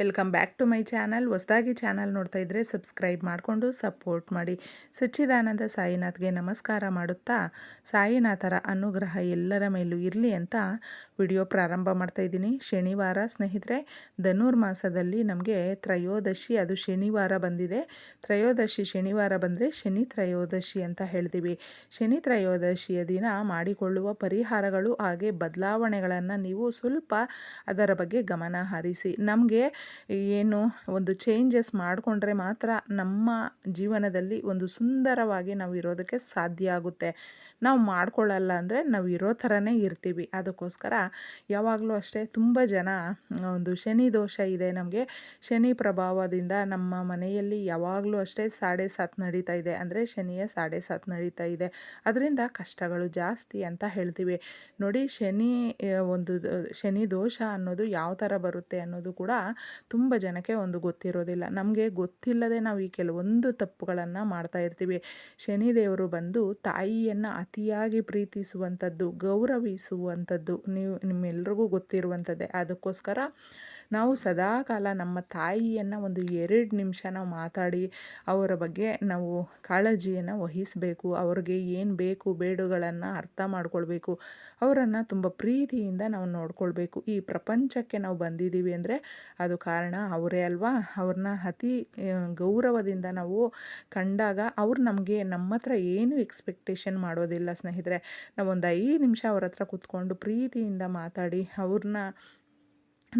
Welcome back to my channel. ಹೊಸದಾಗಿ channel ನೋಡ್ತಾ ಇದ್ದರೆ ಸಬ್ಸ್ಕ್ರೈಬ್ ಮಾಡಿಕೊಂಡು ಸಪೋರ್ಟ್ ಮಾಡಿ. ಸಚ್ಚಿದಾನಂದ ಸಾಯಿನಾಥ್ಗೆ ನಮಸ್ಕಾರ ಮಾಡುತ್ತಾ, ಸಾಯಿನಾಥರ ಅನುಗ್ರಹ ಎಲ್ಲರ ಮೇಲೂ ಇರಲಿ ಅಂತ ವಿಡಿಯೋ ಪ್ರಾರಂಭ ಮಾಡ್ತಾ ಇದ್ದೀನಿ. ಶನಿವಾರ ಸ್ನೇಹಿತರೆ ಧನುರ್ಮಾಸದಲ್ಲಿ ನಮಗೆ ತ್ರಯೋದಶಿ, ಅದು ಶನಿವಾರ ಬಂದಿದೆ. ತ್ರಯೋದಶಿ ಶನಿವಾರ ಬಂದರೆ ಶನಿ ತ್ರಯೋದಶಿ ಅಂತ ಹೇಳ್ತೀವಿ. ಶನಿ ತ್ರಯೋದಶಿಯ ದಿನ ಮಾಡಿಕೊಳ್ಳುವ ಪರಿಹಾರಗಳು, ಹಾಗೆ ಬದಲಾವಣೆಗಳನ್ನು ನೀವು ಸ್ವಲ್ಪ ಅದರ ಬಗ್ಗೆ ಗಮನ ಹರಿಸಿ. ನಮಗೆ ಏನು ಒಂದು ಚೇಂಜಸ್ ಮಾಡಿಕೊಂಡ್ರೆ ಮಾತ್ರ ನಮ್ಮ ಜೀವನದಲ್ಲಿ ಒಂದು ಸುಂದರವಾಗಿ ನಾವು ಇರೋದಕ್ಕೆ ಸಾಧ್ಯ ಆಗುತ್ತೆ. ನಾವು ಮಾಡ್ಕೊಳ್ಳಲ್ಲ ಅಂದರೆ ನಾವು ಇರೋ ಥರನೇ ಇರ್ತೀವಿ. ಅದಕ್ಕೋಸ್ಕರ ಯಾವಾಗಲೂ ಅಷ್ಟೇ ತುಂಬ ಜನ, ಒಂದು ಶನಿ ದೋಷ ಇದೆ ನಮಗೆ. ಶನಿ ಪ್ರಭಾವದಿಂದ ನಮ್ಮ ಮನೆಯಲ್ಲಿ ಯಾವಾಗಲೂ ಅಷ್ಟೇ ಸಾಡೆ ಸಾತ್ ನಡೀತಾ ಇದೆ. ಅಂದರೆ ಶನಿಯ ಸಾಡೆ ಸಾತ್ ನಡೀತಾ ಇದೆ. ಅದರಿಂದ ಕಷ್ಟಗಳು ಜಾಸ್ತಿ ಅಂತ ಹೇಳ್ತೀವಿ. ನೋಡಿ ಶನಿ, ಒಂದು ಶನಿ ದೋಷ ಅನ್ನೋದು ಯಾವ ಥರ ಬರುತ್ತೆ ಅನ್ನೋದು ಕೂಡ ತುಂಬ ಜನಕ್ಕೆ ಒಂದು ಗೊತ್ತಿರೋದಿಲ್ಲ. ನಮಗೆ ಗೊತ್ತಿಲ್ಲದೆ ನಾವು ಈ ಕೆಲವೊಂದು ತಪ್ಪುಗಳನ್ನು ಮಾಡ್ತಾ ಇರ್ತೀವಿ. ಶನಿದೇವರು ಬಂದು ತಾಯಿಯನ್ನು ಅತಿಯಾಗಿ ಪ್ರೀತಿಸುವಂಥದ್ದು, ಗೌರವಿಸುವಂಥದ್ದು ನೀವು ನಿಮ್ಮೆಲ್ರಿಗೂ ಗೊತ್ತಿರುವಂಥದ್ದೇ. ಅದಕ್ಕೋಸ್ಕರ ನಾವು ಸದಾಕಾಲ ನಮ್ಮ ತಾಯಿಯನ್ನು ಒಂದು ಎರಡು ನಿಮಿಷ ನಾವು ಮಾತಾಡಿ, ಅವರ ಬಗ್ಗೆ ನಾವು ಕಾಳಜಿಯನ್ನು ವಹಿಸಬೇಕು, ಅವ್ರಿಗೆ ಏನು ಬೇಕು, ಬೇಡುಗಳನ್ನು ಅರ್ಥ ಮಾಡ್ಕೊಳ್ಬೇಕು, ಅವರನ್ನು ತುಂಬ ಪ್ರೀತಿಯಿಂದ ನಾವು ನೋಡ್ಕೊಳ್ಬೇಕು. ಈ ಪ್ರಪಂಚಕ್ಕೆ ನಾವು ಬಂದಿದ್ದೀವಿ ಅಂದರೆ ಅದು ಕಾರಣ ಅವರೇ ಅಲ್ವಾ? ಅವ್ರನ್ನ ಅತಿ ಗೌರವದಿಂದ ನಾವು ಕಂಡಾಗ ಅವ್ರು ನಮಗೆ ನಮ್ಮ ಹತ್ರ ಏನು ಎಕ್ಸ್ಪೆಕ್ಟೇಷನ್ ಮಾಡೋದಿಲ್ಲ ಸ್ನೇಹಿತರೆ. ನಾವೊಂದು ಐದು ನಿಮಿಷ ಅವ್ರ ಹತ್ರ ಕೂತ್ಕೊಂಡು ಪ್ರೀತಿಯಿಂದ ಮಾತಾಡಿ, ಅವ್ರನ್ನ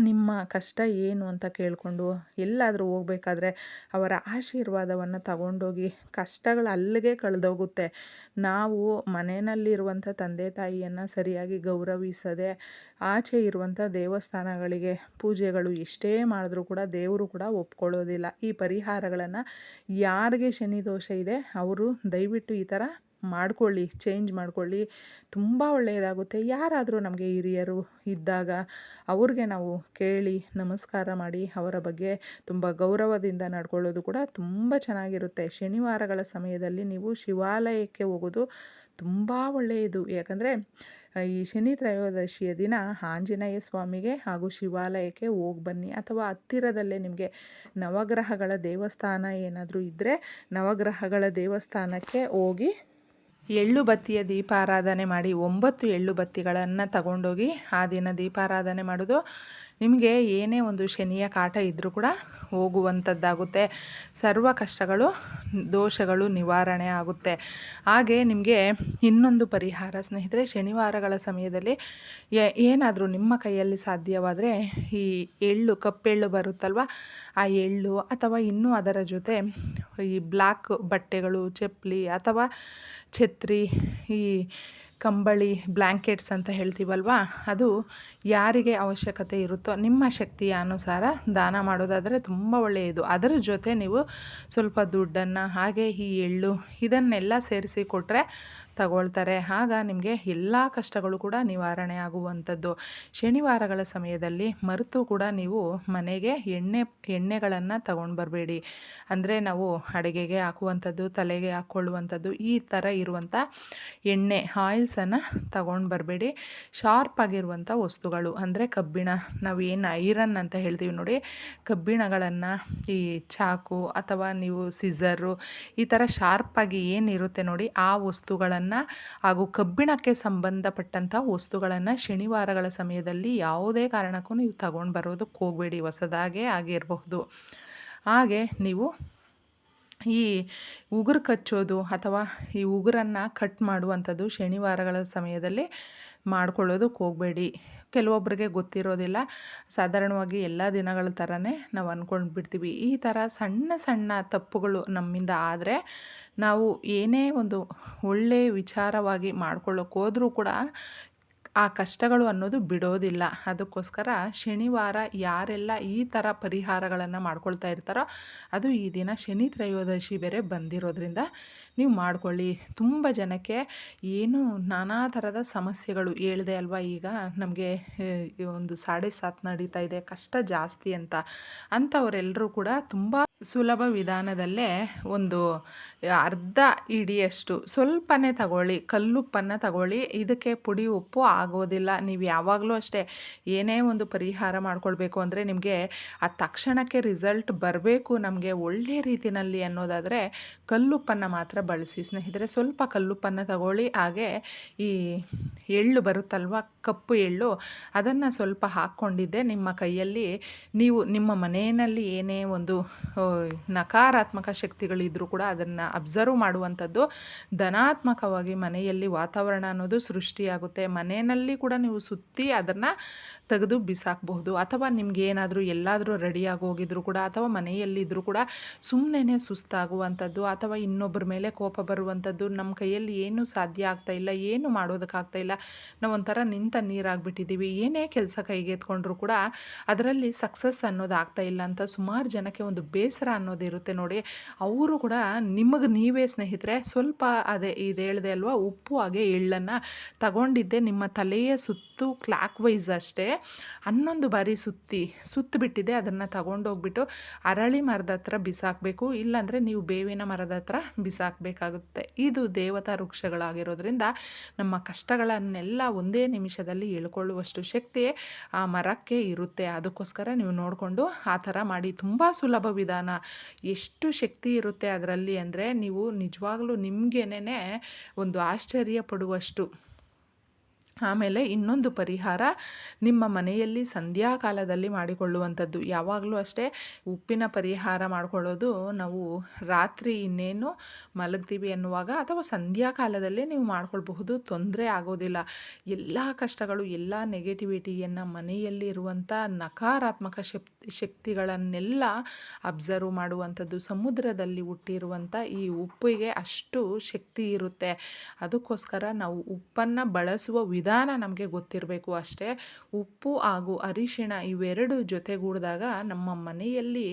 ನಿಮ್ಮ ಕಷ್ಟ ಏನು ಅಂತ ಕೇಳಿಕೊಂಡು ಎಲ್ಲಾದರೂ ಹೋಗಬೇಕಾದ್ರೆ ಅವರ ಆಶೀರ್ವಾದವನ್ನು ತಗೊಂಡೋಗಿ ಕಷ್ಟಗಳು ಅಲ್ಲಿಗೆ ಕಳೆದೋಗುತ್ತೆ. ನಾವು ಮನೆಯಲ್ಲಿರುವಂಥ ತಂದೆ ತಾಯಿಯನ್ನು ಸರಿಯಾಗಿ ಗೌರವಿಸದೆ ಆಚೆ ಇರುವಂಥ ದೇವಸ್ಥಾನಗಳಿಗೆ ಪೂಜೆಗಳು ಎಷ್ಟೇ ಮಾಡಿದ್ರೂ ಕೂಡ ದೇವರು ಕೂಡ ಒಪ್ಕೊಳ್ಳೋದಿಲ್ಲ. ಈ ಪರಿಹಾರಗಳನ್ನು ಯಾರಿಗೆ ಶನಿ ದೋಷ ಇದೆ, ಅವರು ದಯವಿಟ್ಟು ಈ ಥರ ಮಾಡ್ಕೊಳ್ಳಿ ಚೇಂಜ್ ಮಾಡ್ಕೊಳ್ಳಿ. ತುಂಬ ಒಳ್ಳೆಯದಾಗುತ್ತೆ. ಯಾರಾದರೂ ನಮಗೆ ಹಿರಿಯರು ಇದ್ದಾಗ ಅವ್ರಿಗೆ ನಾವು ಕೇಳಿ ನಮಸ್ಕಾರ ಮಾಡಿ, ಅವರ ಬಗ್ಗೆ ತುಂಬ ಗೌರವದಿಂದ ನಡ್ಕೊಳ್ಳೋದು ಕೂಡ ತುಂಬ ಚೆನ್ನಾಗಿರುತ್ತೆ. ಶನಿವಾರಗಳ ಸಮಯದಲ್ಲಿ ನೀವು ಶಿವಾಲಯಕ್ಕೆ ಹೋಗೋದು ತುಂಬ ಒಳ್ಳೆಯದು. ಯಾಕಂದರೆ, ಈ ಶನಿ ತ್ರಯೋದಶಿಯ ದಿನ ಆಂಜನೇಯ ಸ್ವಾಮಿಗೆ ಹಾಗೂ ಶಿವಾಲಯಕ್ಕೆ ಹೋಗಿ ಬನ್ನಿ. ಅಥವಾ ಹತ್ತಿರದಲ್ಲೇ ನಿಮಗೆ ನವಗ್ರಹಗಳ ದೇವಸ್ಥಾನ ಏನಾದರೂ ಇದ್ದರೆ ನವಗ್ರಹಗಳ ದೇವಸ್ಥಾನಕ್ಕೆ ಹೋಗಿ ಎಳ್ಳು ಬತ್ತಿಯ ದೀಪಾರಾಧನೆ ಮಾಡಿ ಒಂಬತ್ತು ಎಳ್ಳು ಬತ್ತಿಗಳನ್ನು ತಗೊಂಡೋಗಿ ಆ ದಿನ ದೀಪಾರಾಧನೆ ಮಾಡೋದು. ನಿಮಗೆ ಏನೇ ಒಂದು ಶನಿಯ ಕಾಟ ಇದ್ದರೂ ಕೂಡ ಹೋಗುವಂಥದ್ದಾಗುತ್ತೆ. ಸರ್ವ ಕಷ್ಟಗಳು, ದೋಷಗಳು ನಿವಾರಣೆ ಆಗುತ್ತೆ. ಹಾಗೆ ನಿಮಗೆ ಇನ್ನೊಂದು ಪರಿಹಾರ ಸ್ನೇಹಿತರೆ, ಶನಿವಾರಗಳ ಸಮಯದಲ್ಲಿ ಏನಾದರೂ ನಿಮ್ಮ ಕೈಯಲ್ಲಿ ಸಾಧ್ಯವಾದರೆ ಈ ಎಳ್ಳು, ಕಪ್ಪೆಳ್ಳು ಬರುತ್ತಲ್ವ? ಆ ಎಳ್ಳು ಅಥವಾ ಇನ್ನೂ ಅದರ ಜೊತೆ ಈ ಬ್ಲ್ಯಾಕ್ ಬಟ್ಟೆಗಳು, ಚಪ್ಪಲಿ ಅಥವಾ ಛತ್ರಿ, ಈ ಕಂಬಳಿ ಬ್ಲ್ಯಾಂಕೆಟ್ಸ್ ಅಂತ ಹೇಳ್ತೀವಲ್ವಾ? ಅದು ಯಾರಿಗೆ ಅವಶ್ಯಕತೆ ಇರುತ್ತೋ ನಿಮ್ಮ ಶಕ್ತಿಯ ಅನುಸಾರ ದಾನ ಮಾಡೋದಾದರೆ ತುಂಬ ಒಳ್ಳೆಯದು. ಅದರ ಜೊತೆ ನೀವು ಸ್ವಲ್ಪ ದುಡ್ಡನ್ನು, ಹಾಗೆ ಈ ಎಳ್ಳು ಇದನ್ನೆಲ್ಲ ಸೇರಿಸಿ ಕೊಟ್ಟರೆ ತಗೊಳ್ತಾರೆ. ಆಗ ನಿಮಗೆ ಎಲ್ಲ ಕಷ್ಟಗಳು ಕೂಡ ನಿವಾರಣೆ ಆಗುವಂಥದ್ದು. ಶನಿವಾರಗಳ ಸಮಯದಲ್ಲಿ ಮರೆತು ಕೂಡ ನೀವು ಮನೆಗೆ ಎಣ್ಣೆ, ಎಣ್ಣೆಗಳನ್ನು ತಗೊಂಡು ಬರಬೇಡಿ. ಅಂದರೆ ನಾವು ಅಡುಗೆಗೆ ಹಾಕುವಂಥದ್ದು, ತಲೆಗೆ ಹಾಕ್ಕೊಳ್ಳುವಂಥದ್ದು ಈ ಥರ ಇರುವಂಥ ಎಣ್ಣೆ ಆಯಿಲ್ಸನ್ನು ತಗೊಂಡು ಬರಬೇಡಿ. ಶಾರ್ಪ್ ಆಗಿರುವಂಥ ವಸ್ತುಗಳು, ಅಂದರೆ ಕಬ್ಬಿಣ ನಾವು ಏನು ಐರನ್ ಅಂತ ಹೇಳ್ತೀವಿ ನೋಡಿ, ಕಬ್ಬಿಣಗಳನ್ನು ಈ ಚಾಕು ಅಥವಾ ನೀವು ಸಿಝರು ಈ ಥರ ಶಾರ್ಪಾಗಿ ಏನಿರುತ್ತೆ ನೋಡಿ, ಆ ವಸ್ತುಗಳನ್ನು ಹಾಗೂ ಕಬ್ಬಿಣಕ್ಕೆ ಸಂಬಂಧಪಟ್ಟಂಥ ವಸ್ತುಗಳನ್ನು ಶನಿವಾರಗಳ ಸಮಯದಲ್ಲಿ ಯಾವುದೇ ಕಾರಣಕ್ಕೂ ನೀವು ತಗೊಂಡು ಬರೋದಕ್ಕೆ ಹೋಗಬೇಡಿ, ಹೊಸದಾಗೇ ಆಗಿರಬಹುದು. ಹಾಗೆ ನೀವು ಈ ಉಗುರು ಕಚ್ಚೋದು ಅಥವಾ ಈ ಉಗುರನ್ನು ಕಟ್ ಮಾಡುವಂಥದ್ದು ಶನಿವಾರಗಳ ಸಮಯದಲ್ಲಿ ಮಾಡ್ಕೊಳ್ಳೋದಕ್ಕೆ ಹೋಗಬೇಡಿ. ಕೆಲವೊಬ್ಬರಿಗೆ ಗೊತ್ತಿರೋದಿಲ್ಲ. ಸಾಧಾರಣವಾಗಿ ಎಲ್ಲ ದಿನಗಳ ಥರನೇ ನಾವು ಅಂದ್ಕೊಂಡು ಬಿಡ್ತೀವಿ ಈ ಥರ ಸಣ್ಣ ಸಣ್ಣ ತಪ್ಪುಗಳು ನಮ್ಮಿಂದ ಆದರೆ ನಾವು ಏನೇ ಒಂದು ಒಳ್ಳೆಯ ವಿಚಾರವಾಗಿ ಮಾಡ್ಕೊಳ್ಳೋಕೆ ಹೋದರೂ ಕೂಡ ಆ ಕಷ್ಟಗಳು ಅನ್ನೋದು ಬಿಡೋದಿಲ್ಲ. ಅದಕ್ಕೋಸ್ಕರ ಶನಿವಾರ ಯಾರೆಲ್ಲ ಈ ಥರ ಪರಿಹಾರಗಳನ್ನು ಮಾಡ್ಕೊಳ್ತಾ ಇರ್ತಾರೋ, ಅದು ಈ ದಿನ ಶನಿ ತ್ರಯೋದಶಿ ಬೇರೆ ಬಂದಿರೋದ್ರಿಂದ ನೀವು ಮಾಡ್ಕೊಳ್ಳಿ. ತುಂಬ ಜನಕ್ಕೆ ಏನು ನಾನಾ ಥರದ ಸಮಸ್ಯೆಗಳು ಹೇಳಿದೆ ಅಲ್ವಾ ಈಗ, ನಮಗೆ ಒಂದು ಸಾಡೆ ಸಾತ್ ನಡೀತಾ ಇದೆ, ಕಷ್ಟ ಜಾಸ್ತಿ ಅಂತ. ಅಂಥವರೆಲ್ಲರೂ ಕೂಡ ತುಂಬ ಸುಲಭ ವಿಧಾನದಲ್ಲೇ ಒಂದು ಅರ್ಧ ಇಡಿಯಷ್ಟು ಸ್ವಲ್ಪನೇ ತಗೊಳ್ಳಿ, ಕಲ್ಲುಪ್ಪನ್ನು ತಗೊಳ್ಳಿ, ಇದಕ್ಕೆ ಪುಡಿ, ಉಪ್ಪು ಆಗೋದಿಲ್ಲ. ನೀವು ಯಾವಾಗಲೂ ಅಷ್ಟೇ ಏನೇ ಒಂದು ಪರಿಹಾರ ಮಾಡ್ಕೊಳ್ಬೇಕು ಅಂದರೆ ನಿಮಗೆ ಆ ತಕ್ಷಣಕ್ಕೆ ರಿಸಲ್ಟ್ ಬರಬೇಕು ನಮಗೆ ಒಳ್ಳೆಯ ರೀತಿಯಲ್ಲಿ ಅನ್ನೋದಾದರೆ ಕಲ್ಲುಪ್ಪನ್ನು ಮಾತ್ರ ಬಳಸಿ ಸ್ನೇಹಿತರೆ. ಸ್ವಲ್ಪ ಕಲ್ಲುಪ್ಪನ್ನು ತಗೊಳ್ಳಿ. ಹಾಗೆ ಈ ಎಳ್ಳು ಬರುತ್ತಲ್ವ? ಕಪ್ಪು ಎಳ್ಳು, ಅದನ್ನು ಸ್ವಲ್ಪ ಹಾಕ್ಕೊಂಡಿದ್ದೆ ನಿಮ್ಮ ಕೈಯಲ್ಲಿ ನೀವು ನಿಮ್ಮ ಮನೆಯಲ್ಲಿ ಏನೇ ಒಂದು ನಕಾರಾತ್ಮಕ ಶಕ್ತಿಗಳಿದ್ದರೂ ಕೂಡ ಅದನ್ನು ಅಬ್ಸರ್ವ್ ಮಾಡುವಂಥದ್ದು. ಧನಾತ್ಮಕವಾಗಿ ಮನೆಯಲ್ಲಿ ವಾತಾವರಣ ಅನ್ನೋದು ಸೃಷ್ಟಿಯಾಗುತ್ತೆ. ಮನೆಯಲ್ಲಿ ಕೂಡ ನೀವು ಸುತ್ತಿ ಅದನ್ನು ತೆಗೆದು ಬಿಸಾಕಬಹುದು. ಅಥವಾ ನಿಮ್ಗೆ ಏನಾದರೂ ಎಲ್ಲಾದರೂ ರೆಡಿಯಾಗಿ ಹೋಗಿದ್ರು ಕೂಡ, ಅಥವಾ ಮನೆಯಲ್ಲಿದ್ದರೂ ಕೂಡ ಸುಮ್ಮನೆ ಸುಸ್ತಾಗುವಂಥದ್ದು, ಅಥವಾ ಇನ್ನೊಬ್ಬರ ಮೇಲೆ ಕೋಪ ಬರುವಂಥದ್ದು, ನಮ್ಮ ಕೈಯಲ್ಲಿ ಏನು ಸಾಧ್ಯ ಆಗ್ತಾ ಇಲ್ಲ, ಏನು ಮಾಡೋದಕ್ಕಾಗ್ತಾ ಇಲ್ಲ ನಾವು ಒಂಥರ ನಿಂತ ನೀರಾಗ್ಬಿಟ್ಟಿದ್ದೀವಿ. ಏನೇ ಕೆಲಸ ಕೈಗೆ ಎತ್ಕೊಂಡ್ರೂ ಕೂಡ ಅದರಲ್ಲಿ ಸಕ್ಸಸ್ ಅನ್ನೋದು ಆಗ್ತಾ ಇಲ್ಲ ಅಂತ ಸುಮಾರು ಜನಕ್ಕೆ ಒಂದು ಬೇಸರ ಅನ್ನೋದಿರುತ್ತೆ ನೋಡಿ. ಅವರು ಕೂಡ ನಿಮಗೆ ನೀವೇ ಸ್ನೇಹಿತರೆ ಸ್ವಲ್ಪ ಅದೇ ಇದು ಹೇಳಿದೆ ಅಲ್ವಾ, ಉಪ್ಪು ಹಾಗೆ ಎಳ್ಳನ್ನು ತಗೊಂಡಿದ್ದೆ ನಿಮ್ಮ ತಲೆಯ ಸುತ್ತು ಕ್ಲಾಕ್ ವೈಸ್ ಅಷ್ಟೇ. ಹನ್ನೊಂದು ಬಾರಿ ಸುತ್ತಿ ಸುತ್ತಿಬಿಟ್ಟಿದೆ ಅದನ್ನು ತಗೊಂಡೋಗ್ಬಿಟ್ಟು ಅರಳಿ ಮರದ ಹತ್ರ ಬಿಸಾಕಬೇಕು. ಇಲ್ಲಾಂದರೆ ನೀವು ಬೇವಿನ ಮರದ ಹತ್ರ ಬಿಸಾಕಬೇಕಾಗುತ್ತೆ. ಇದು ದೇವತಾ ವೃಕ್ಷಗಳಾಗಿರೋದ್ರಿಂದ ನಮ್ಮ ಕಷ್ಟಗಳನ್ನೆಲ್ಲ ಒಂದೇ ನಿಮಿಷದಲ್ಲಿ ಇಳ್ಕೊಳ್ಳುವಷ್ಟು ಶಕ್ತಿ ಆ ಮರಕ್ಕೆ ಇರುತ್ತೆ. ಅದಕ್ಕೋಸ್ಕರ ನೀವು ನೋಡಿಕೊಂಡು ಆ ಥರ ಮಾಡಿ. ತುಂಬ ಸುಲಭ ವಿಧಾನ. ಎಷ್ಟು ಶಕ್ತಿ ಇರುತ್ತೆ ಅದರಲ್ಲಿ ಅಂದರೆ ನೀವು ನಿಜವಾಗ್ಲೂ ನಿಮಗೇನೆ ಒಂದು ಆಶ್ಚರ್ಯ ಪಡುವಷ್ಟು ಆಮೇಲೆ ಇನ್ನೊಂದು ಪರಿಹಾರ ನಿಮ್ಮ ಮನೆಯಲ್ಲಿ ಸಂಧ್ಯಾ ಕಾಲದಲ್ಲಿ ಮಾಡಿಕೊಳ್ಳುವಂಥದ್ದು. ಯಾವಾಗಲೂ ಅಷ್ಟೇ ಉಪ್ಪಿನ ಪರಿಹಾರ ಮಾಡಿಕೊಳ್ಳೋದು ನಾವು ರಾತ್ರಿ ಇನ್ನೇನು ಮಲಗ್ತೀವಿ ಅನ್ನುವಾಗ ಅಥವಾ ಸಂಧ್ಯಾ ಕಾಲದಲ್ಲೇ ನೀವು ಮಾಡ್ಕೊಳ್ಬಹುದು, ತೊಂದರೆ ಆಗೋದಿಲ್ಲ. ಎಲ್ಲ ಕಷ್ಟಗಳು, ಎಲ್ಲ ನೆಗೆಟಿವಿಟಿಯನ್ನು ಮನೆಯಲ್ಲಿ ಇರುವಂಥ ನಕಾರಾತ್ಮಕ ಶಕ್ ಶಕ್ತಿಗಳನ್ನೆಲ್ಲ ಅಬ್ಸರ್ವ್ ಮಾಡುವಂಥದ್ದು, ಸಮುದ್ರದಲ್ಲಿ ಹುಟ್ಟಿರುವಂಥ ಈ ಉಪ್ಪಿಗೆ ಅಷ್ಟು ಶಕ್ತಿ ಇರುತ್ತೆ. ಅದಕ್ಕೋಸ್ಕರ ನಾವು ಉಪ್ಪನ್ನು ಬಳಸುವ ವಿಧ ವಿಧಾನ ನಮಗೆ ಗೊತ್ತಿರಬೇಕು ಅಷ್ಟೇ. ಉಪ್ಪು ಹಾಗೂ ಅರಿಶಿಣ ಇವೆರಡು ಜೊತೆಗೂಡಿದಾಗ ನಮ್ಮ ಮನೆಯಲ್ಲಿ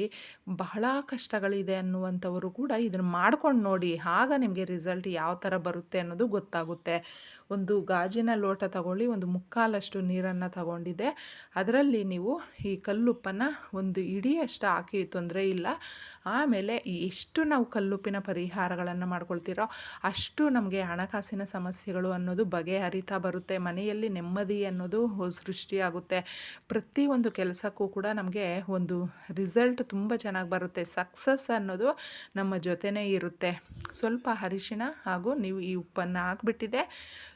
ಬಹಳ ಕಷ್ಟಗಳಿದೆ ಅನ್ನುವಂಥವರು ಕೂಡ ಇದನ್ನು ಮಾಡ್ಕೊಂಡು ನೋಡಿ, ಆಗ ನಿಮಗೆ ರಿಸಲ್ಟ್ ಯಾವ ಥರ ಬರುತ್ತೆ ಅನ್ನೋದು ಗೊತ್ತಾಗುತ್ತೆ. ಒಂದು ಗಾಜಿನ ಲೋಟ ತಗೊಳ್ಳಿ, ಒಂದು ಮುಕ್ಕಾಲಷ್ಟು ನೀರನ್ನು ತಗೊಂಡಿದ್ದೆ ಅದರಲ್ಲಿ ನೀವು ಈ ಕಲ್ಲುಪ್ಪನ್ನು ಒಂದು ಇಡಿಯಷ್ಟು ಹಾಕಿ ತೊಂದರೆ ಇಲ್ಲ. ಆಮೇಲೆ ಎಷ್ಟು ನಾವು ಕಲ್ಲುಪ್ಪಿನ ಪರಿಹಾರಗಳನ್ನು ಮಾಡ್ಕೊಳ್ತೀರೋ ಅಷ್ಟು ನಮಗೆ ಹಣಕಾಸಿನ ಸಮಸ್ಯೆಗಳು ಅನ್ನೋದು ಬಗೆಹರಿತಾ ಬರುತ್ತೆ. ಮನೆಯಲ್ಲಿ ನೆಮ್ಮದಿ ಅನ್ನೋದು ಸೃಷ್ಟಿಯಾಗುತ್ತೆ. ಪ್ರತಿಯೊಂದು ಕೆಲಸಕ್ಕೂ ಕೂಡ ನಮಗೆ ಒಂದು ರಿಸಲ್ಟ್ ತುಂಬ ಚೆನ್ನಾಗಿ ಬರುತ್ತೆ. ಸಕ್ಸಸ್ ಅನ್ನೋದು ನಮ್ಮ ಜೊತೆನೇ ಇರುತ್ತೆ. ಸ್ವಲ್ಪ ಅರಿಶಿಣ ಹಾಗೂ ನೀವು ಈ ಉಪ್ಪನ್ನು ಹಾಕ್ಬಿಟ್ಟಿದೆ.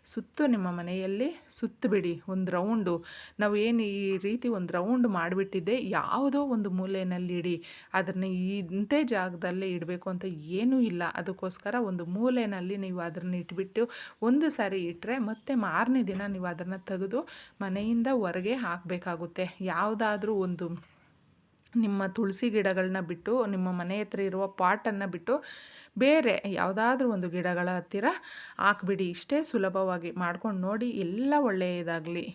ಸುತ್ತು ನಿಮ್ಮ ಮನೆಯಲ್ಲಿ ಸುತ್ತಬಿಡಿ ಒಂದು ರೌಂಡು. ನಾವು ಏನು ಈ ರೀತಿ ಒಂದು ರೌಂಡ್ ಮಾಡಿಬಿಟ್ಟಿದ್ದೆ, ಯಾವುದೋ ಒಂದು ಮೂಲೆಯಲ್ಲಿ ಇಡಿ. ಅದನ್ನ ಇಂಥೇ ಜಾಗದಲ್ಲೇ ಇಡಬೇಕು ಅಂತ ಏನೂ ಇಲ್ಲ. ಅದಕ್ಕೋಸ್ಕರ ಒಂದು ಮೂಲೆಯಲ್ಲಿ ನೀವು ಅದನ್ನು ಇಟ್ಬಿಟ್ಟು ಒಂದು ಸಾರಿ ಇಟ್ಟರೆ ಮತ್ತೆ ಮಾರನೇ ದಿನ ನೀವು ಅದನ್ನು ತೆಗೆದು ಮನೆಯಿಂದ ಹೊರಗೆ ಹಾಕಬೇಕಾಗುತ್ತೆ. ಯಾವುದಾದ್ರೂ ಒಂದು ನಿಮ್ಮ ತುಳಸಿ ಗಿಡಗಳನ್ನ ಬಿಟ್ಟು, ನಿಮ್ಮ ಮನೆ ಹತ್ರ ಇರುವ ಪಾಟನ್ನು ಬಿಟ್ಟು ಬೇರೆ ಯಾವುದಾದ್ರೂ ಒಂದು ಗಿಡಗಳ ಹತ್ತಿರ ಹಾಕ್ಬಿಡಿ. ಇಷ್ಟೇ ಸುಲಭವಾಗಿ ಮಾಡ್ಕೊಂಡು ನೋಡಿ, ಎಲ್ಲ ಒಳ್ಳೆಯದಾಗಲಿ.